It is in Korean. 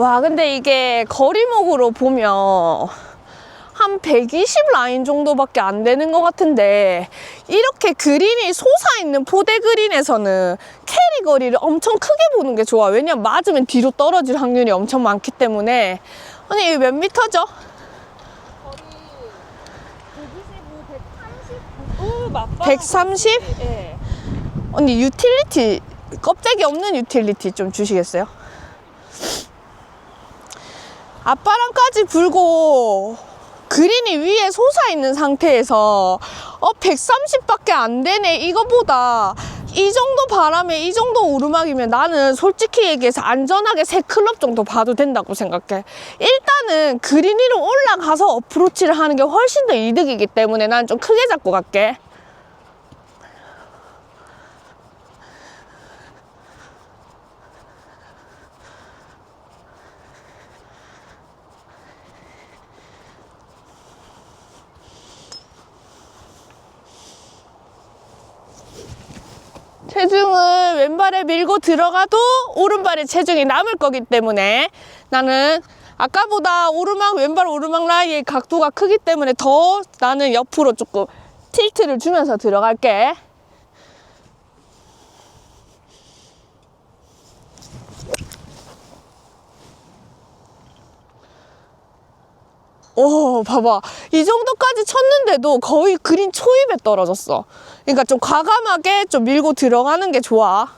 와, 근데 이게 거리목으로 보면 한 120 라인 정도밖에 안 되는 것 같은데 이렇게 그린이 솟아있는 포대 그린에서는 캐리 거리를 엄청 크게 보는 게 좋아. 왜냐면 맞으면 뒤로 떨어질 확률이 엄청 많기 때문에 이거 몇 미터죠? 거리 125, 130, 맞봐. 130? 예. 언니 유틸리티 껍데기 없는 유틸리티 좀 주시겠어요? 앞바람까지 불고 그린이 위에 솟아 있는 상태에서 어 130밖에 안 되네 이거보다. 이 정도 바람에 이 정도 오르막이면 나는 솔직히 얘기해서 안전하게 세 클럽 정도 봐도 된다고 생각해. 일단은 그린 위로 올라가서 어프로치를 하는 게 훨씬 더 이득이기 때문에 난 좀 크게 잡고 갈게 체중을 왼발에 밀고 들어가도 오른발에 체중이 남을 거기 때문에 나는 아까보다 오르막 왼발 오르막 라인의 각도가 크기 때문에 더 나는 옆으로 조금 틸트를 주면서 들어갈게. 오, 봐봐. 이 정도까지 쳤는데도 거의 그린 초입에 떨어졌어. 그러니까 좀 과감하게 좀 밀고 들어가는 게 좋아.